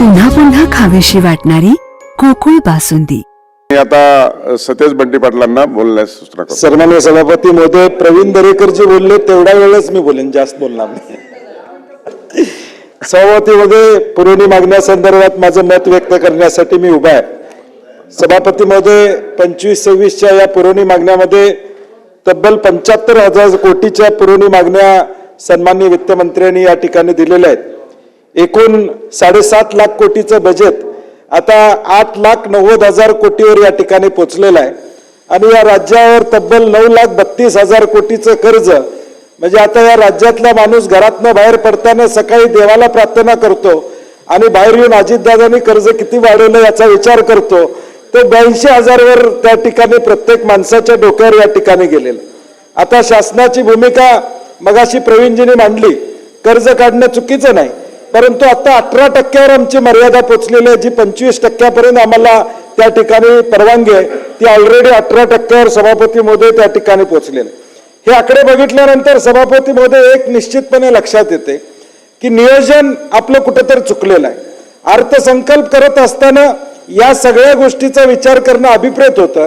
पुन्हा पुन्हा खावीशी वाटणारी गोकुळ बासुंदी. मी आता सतेज बंटी पाटलांना बोलण्यास सूचना करतो. सन्मान्य सभापती महोदय प्रवीण दरेकर जे बोलले तेवढ्या वेळेस मी बोलेन जास्त बोलणार नाही. सभापतीमध्ये पुरवणी मागण्यासंदर्भात माझं मत व्यक्त करण्यासाठी मी उभा आहे. सभापती महोदय पंचवीस सव्वीसच्या या पुरवणी मागण्यामध्ये तब्बल पंच्याहत्तर हजार कोटीच्या पुरवणी मागण्या सन्मान्य वित्तमंत्र्यांनी या ठिकाणी दिलेल्या आहेत. एकूण साडेसात लाख कोटीचं बजेट आता आठ लाख नव्वद हजार कोटीवर या ठिकाणी पोचलेलं आहे. आणि या राज्यावर तब्बल नऊ लाख बत्तीस हजार कोटीचं कर्ज म्हणजे आता या राज्यातला माणूस घरातनं बाहेर पडताना सकाळी देवाला प्रार्थना करतो आणि बाहेर येऊन अजितदादांनी कर्ज किती वाढवलं याचा विचार करतो तर ब्याऐंशी हजारवर त्या ठिकाणी प्रत्येक माणसाच्या डोक्यावर या ठिकाणी गेलेलं. आता शासनाची भूमिका मगाशी प्रवीणजींनी मांडली कर्ज काढणं चुकीचं नाही. परंतु आता अठरा टक्क्यावर आमची मर्यादा पोचलेली आहे. जी पंचवीस टक्क्यापर्यंत आम्हाला त्या ठिकाणी परवानगी आहे ती ऑलरेडी अठरा टक्क्यावर सभापती महोदय त्या ठिकाणी पोचलेले. हे आकडे बघितल्यानंतर सभापती महोदय एक निश्चितपणे लक्षात येते की नियोजन आपलं कुठंतरी चुकलेलं आहे. अर्थसंकल्प करत असताना या सगळ्या गोष्टीचा विचार करणं अभिप्रेत होतं.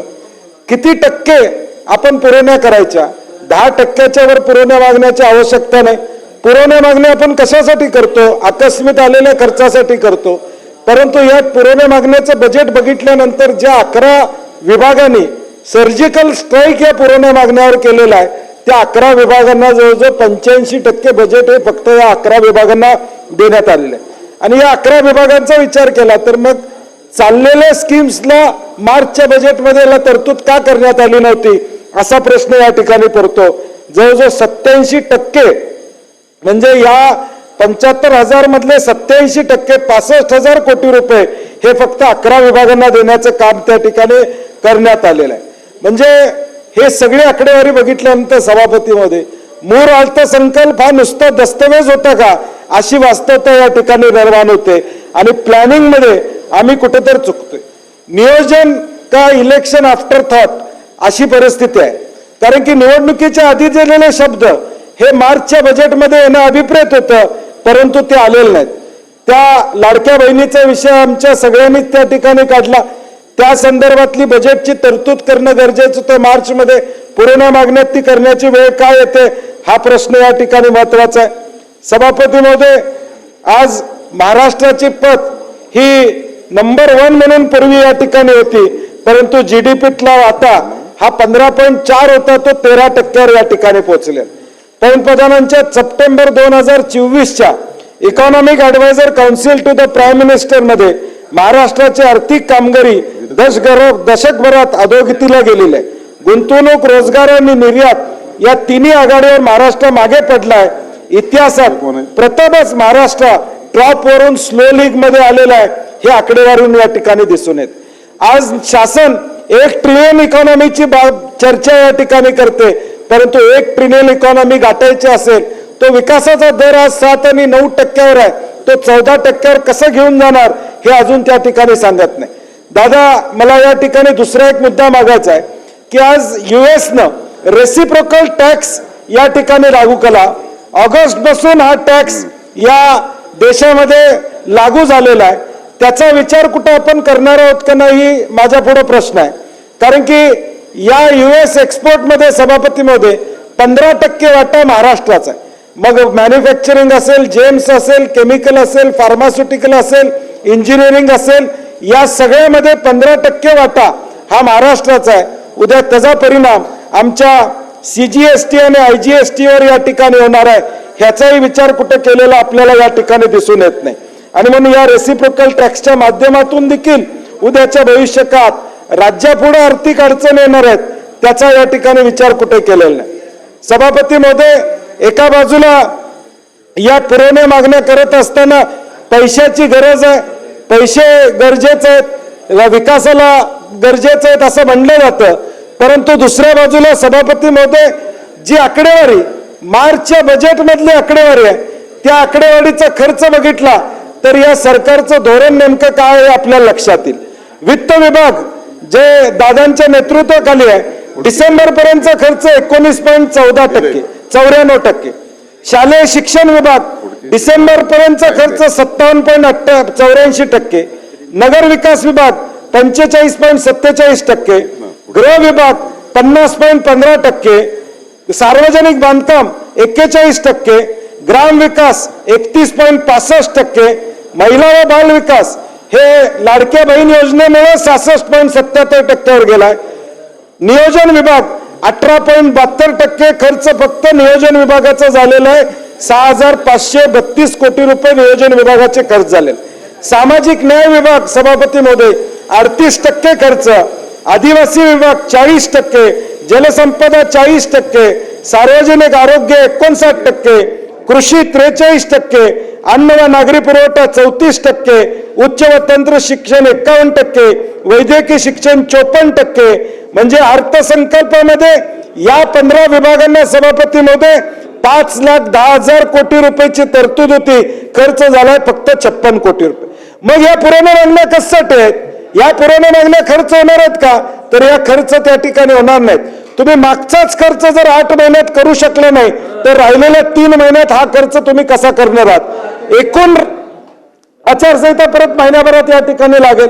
किती टक्के आपण पुरवण्या करायच्या? दहा टक्क्याच्या वर पुरवण्या मागण्याची आवश्यकता नाही. पुरवण्या मागण्या आपण कशासाठी करतो? आकस्मित आलेल्या खर्चासाठी करतो. परंतु या पुरवण्या मागण्याचं बजेट बघितल्यानंतर ज्या अकरा विभागांनी सर्जिकल स्ट्राईक या पुरवण्या मागण्यावर केलेला आहे त्या अकरा विभागांना जवळजवळ पंच्याऐंशी टक्के बजेट हे फक्त या अकरा विभागांना देण्यात आलेलं आहे. आणि या अकरा विभागांचा विचार केला तर मग चाललेल्या स्कीम्सला मार्चच्या बजेटमध्ये याला तरतूद का करण्यात आली नव्हती? असा प्रश्न या ठिकाणी पडतो. जवळजवळ सत्याऐंशी टक्के म्हणजे या पंच्याहत्तर हजार मधले सत्याऐंशी टक्के पासष्ट हजार कोटी रुपये हे फक्त अकरा विभागांना देण्याचं काम त्या ठिकाणी करण्यात आलेलं आहे. म्हणजे हे सगळी आकडेवारी बघितल्यानंतर सभापतीमध्ये मूळ अर्थसंकल्प हा नुसता दस्तवेज होता का अशी वास्तवता या ठिकाणी निर्माण होते आणि प्लॅनिंगमध्ये आम्ही कुठेतरी चुकतोय. नियोजन का इलेक्शन आफ्टर थॉट अशी परिस्थिती आहे. कारण की निवडणुकीच्या आधी दिलेले शब्द हे मार्चच्या बजेटमध्ये येणं अभिप्रेत होतं परंतु ते आलेलं नाहीत. त्या लाडक्या बहिणीचा विषय आमच्या सगळ्यांनीच त्या ठिकाणी काढला. त्या संदर्भातली बजेटची तरतूद करणं गरजेचं होतं. मार्चमध्ये पुरवण्या मागण्यात ती करण्याची वेळ काय येते हा प्रश्न या ठिकाणी महत्त्वाचा आहे. सभापती महोदय आज महाराष्ट्राची पत ही नंबर वन म्हणून पूर्वी या ठिकाणी होती परंतु जीडीपीला आता हा पंधरा पॉईंट चार होता तो तेरा टक्क्यावर या ठिकाणी पोहोचलेला पंतप्रधानांच्या सप्टेंबर दोन हजार चोवीसच्या economic adviser council to the prime मिनिस्टरमध्ये महाराष्ट्राची आर्थिक कामगिरी दशगर दशकभरात अधोगतीला गेलेली आहे. गुंतवणूक रोजगार आणि निर्यात या तिन्ही आघाडीवर महाराष्ट्र मागे पडलाय इतिहासात प्रथमच महाराष्ट्र टॉप वरून स्लो लीगमध्ये आलेला आहे हे आकडेवारीतून या ठिकाणी दिसून येत. आज शासन एक ट्रिलियन इकॉनॉमीची बाब चर्चा या ठिकाणी करते. परंतु एक ट्रिलियन इकॉनॉमी गाठायची असेल तो विकासाचा दर आज सात आणि नऊ टक्क्यावर आहे. तो चौदा टक्क्यावर कसं घेऊन जाणार हे अजून त्या ठिकाणी सांगत नाही. दादा मला या ठिकाणी दुसरा एक मुद्दा मागायचा आहे की आज युएसनं रेसिप्रोकल टॅक्स या ठिकाणी लागू केला. ऑगस्टपासून हा टॅक्स या देशामध्ये लागू झालेला आहे. त्याचा विचार कुठं आपण करणार आहोत का नाही माझ्या पुढे प्रश्न आहे. कारण की या युएस एक्सपोर्टमध्ये सभापतीमध्ये पंधरा टक्के वाटा महाराष्ट्राचा आहे. मग मॅन्युफॅक्चरिंग असेल जेम्स असेल केमिकल असेल फार्मास्युटिकल असेल इंजिनिअरिंग असेल या सगळ्यामध्ये पंधरा टक्के वाटा हा महाराष्ट्राचा आहे. उद्या त्याचा परिणाम आमच्या सी जी एस टी आणि आय जी एस वर या ठिकाणी होणार आहे. ह्याचाही विचार कुठे केलेला आपल्याला या ठिकाणी दिसून येत नाही. आणि म्हणून या रेसिप्रोकल टॅक्सच्या माध्यमातून देखील उद्याच्या भविष्यकाळात राज्यापुढे आर्थिक अडचण येणार आहेत त्याचा या ठिकाणी विचार कुठे केलेला नाही. सभापती महोदय एका बाजूला या पुरवण्या मागण्या करत असताना पैशाची गरज आहे पैसे गरजेचे आहेत विकासाला गरजेचे आहेत असं म्हणलं जातं परंतु दुसऱ्या बाजूला सभापती महोदय जी आकडेवारी मार्चच्या बजेटमधली आकडेवारी आहे त्या आकडेवारीचा खर्च बघितला तर या सरकारचं धोरण नेमकं काय आहे आपल्याला लक्षात येईल. वित्त विभाग जे दादांच्या नेतृत्वाखाली आहे डिसेंबर पर्यंतचा खर्च एकोणीस पॉईंट चौदा टक्के चौऱ्याण्णव टक्के. शालेय शिक्षण विभाग डिसेंबर पर्यंतचा खर्च सत्तावन्न पॉईंट अठ्ठा चौऱ्याऐंशी टक्के. नगर विकास विभाग पंचेचाळीस पॉईंट सत्तेचाळीस टक्के. गृह विभाग पन्नास पॉईंट पंधरा टक्के. सार्वजनिक बांधकाम एक्केचाळीस टक्के. ग्राम विकास एकतीस पॉईंट पासष्ट टक्के. महिला व बाल विकास हे लाडक्या बहीण योजनेमुळे सहासष्ट पॉईंट सत्याहत्तर टक्क्यावर गेलाय. नियोजन विभाग अठरा पॉईंट बहात्तर टक्के खर्च फक्त नियोजन विभागाचा झालेला आहे. सहा हजार पाचशे बत्तीस कोटी रुपये नियोजन विभागाचे खर्च झाले. सामाजिक न्याय विभाग सभापती महोदय अडतीस टक्के खर्च. आदिवासी विभाग चाळीस टक्के. जलसंपदा चाळीस टक्के. सार्वजनिक आरोग्य एकोणसाठ टक्के. कृषी त्रेचाळीस टक्के अन्न व नागरी पुरवठा चौतीस टक्के उच्च व तंत्र शिक्षण एकावन्न टक्के वैद्यकीय शिक्षण चोपन्न टक्के. म्हणजे अर्थसंकल्पामध्ये या पंधरा विभागांना सभापतीमध्ये पाच लाख दहा हजार कोटी रुपयाची तरतूद होती. खर्च झालाय फक्त छप्पन कोटी रुपये. मग या पुराण्या मागण्या कसं आहेत? या पुराण्या मागण्या खर्च होणार आहेत का? तर या खर्च त्या ठिकाणी होणार नाहीत. तुम्ही मागचाच खर्च जर आठ महिन्यात करू शकले नाही तर राहिलेल्या तीन महिन्यात हा खर्च तुम्ही कसा करणार आहात? एकूण आचारसंहिता परत महिन्याभरात या ठिकाणी लागेल.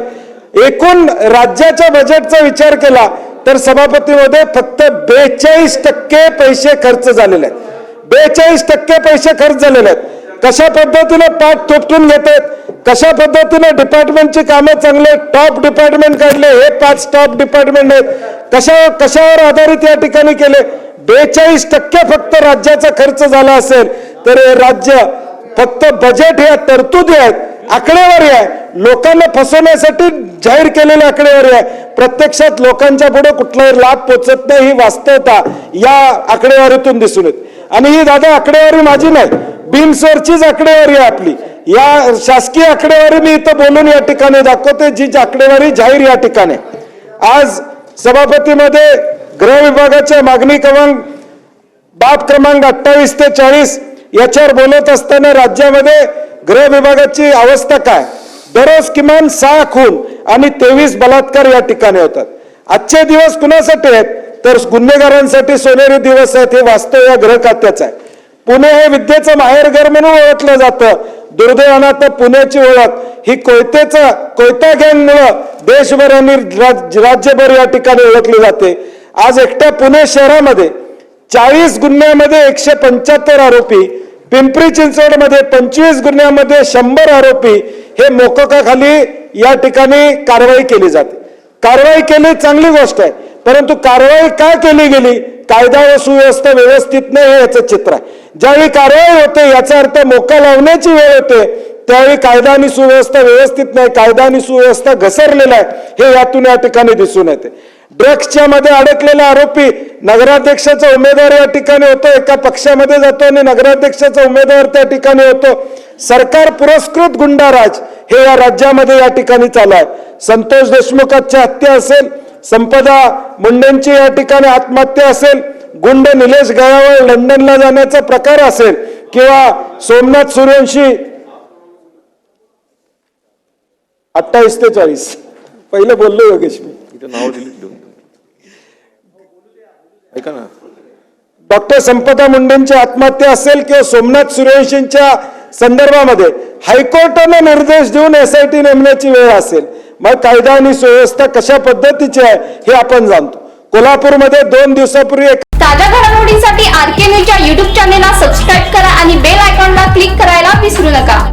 एकूण राज्याच्या बजेटचा विचार केला तर सभापतीमध्ये फक्त बेचाळीस टक्के पैसे खर्च झालेले आहेत. बेचाळीस टक्के पैसे खर्च झालेले आहेत. कशा पद्धतीने पाठ थोपटून घेतात? कशा पद्धतीने डिपार्टमेंटची कामं चांगले टॉप डिपार्टमेंट काढले? हे पाच टॉप डिपार्टमेंट आहेत. कशा कशावर आधारित या ठिकाणी केले? बेचाळीस टक्के फक्त राज्याचा खर्च झाला असेल तर हे राज्य फक्त बजेट ह्या तरतुदी आहेत आकडेवारी आहे. लोकांना फसवण्यासाठी जाहीर केलेली आकडेवारी आहे. प्रत्यक्षात लोकांच्या पुढे कुठलाही लाभ पोचत नाही ही वास्तवता या आकडेवारीतून दिसून येत. आणि ही दादा आकडेवारी माझी नाही बीम्सवरचीच आकडेवारी आहे आपली. या शासकीय आकडेवारी मी इथं बोलून या ठिकाणी दाखवते जी आकडेवारी जाहीर या ठिकाणी आज सभापतीमध्ये गृह विभागाच्या मागणी क्रमांक बाब क्रमांक अठ्ठावीस ते चाळीस याच्यावर बोलत असताना राज्यामध्ये गृह विभागाची अवस्था काय? दररोज किमान सहा खून आणि तेवीस बलात्कार या ठिकाणी होतात. आजचे दिवस कुणासाठी आहेत? तर गुन्हेगारांसाठी सोनेरी दिवस आहेत हे वास्तव या गृह खात्याचं आहे. पुणे हे विद्येचं माहेरघर म्हणून ओळखलं जातं. दुर्दैवानं पुण्याची ओळख ही कोयतेचं कोयता गँगमुळं देशभर आणि राज- राज्यभर या ठिकाणी ओळखली जाते. आज एकट्या पुणे शहरामध्ये चाळीस गुन्ह्यामध्ये एकशे पंच्याहत्तर आरोपी पिंपरी चिंचवडमध्ये पंचवीस गुन्ह्यामध्ये शंभर आरोपी हे मोकोकाखाली या ठिकाणी कारवाई केली जाते. कारवाई केली चांगली गोष्ट आहे परंतु कारवाई का केली गेली? कायदा व सुव्यवस्था व्यवस्थित नाही हे याचं चित्र आहे. ज्यावेळी कारवाई होते याचा अर्थ मोका लावण्याची वेळ होते त्यावेळी कायदा आणि सुव्यवस्था व्यवस्थित नाही कायदा आणि सुव्यवस्था घसरलेला आहे. हे यातून या ठिकाणी दिसून येते. ड्रग्सच्या मध्ये अडकलेला आरोपी नगराध्यक्षाचा उमेदवार या ठिकाणी होतो एका पक्षामध्ये जातो आणि नगराध्यक्षाचा उमेदवार त्या ठिकाणी होतो. सरकार पुरस्कृत गुंडाराज हे या राज्यामध्ये या ठिकाणी चालू आहे. संतोष देशमुखाची हत्या असेल संपदा मुंडेंची या ठिकाणी आत्महत्या असेल गुंड निलेश गयावर लंडनला जाण्याचा प्रकार असेल किंवा सोमनाथ सूर्यवंशी अठ्ठावीस ते चाळीस. पहिलं बोललो योगेश मी. इथं नाव दिली ऐका ना. डॉक्टर संपदा मुंडेंची आत्महत्या असेल किंवा सोमनाथ सूर्यवंशींच्या संदर्भामध्ये हायकोर्टानं निर्देश देऊन एसआयटी नेमण्याची वेळ असेल. मग कायदा आणि सुव्यवस्था कशा पद्धतीची आहे हे आपण जाणतो. कोल्हापूरमध्ये दोन दिवसापूर्वी एक ताज्या घडामोडींसाठी आर के न्यूजच्या युट्यूब चॅनेलला सबस्क्राईब करा आणि बेल आयकॉनला क्लिक करायला विसरू नका.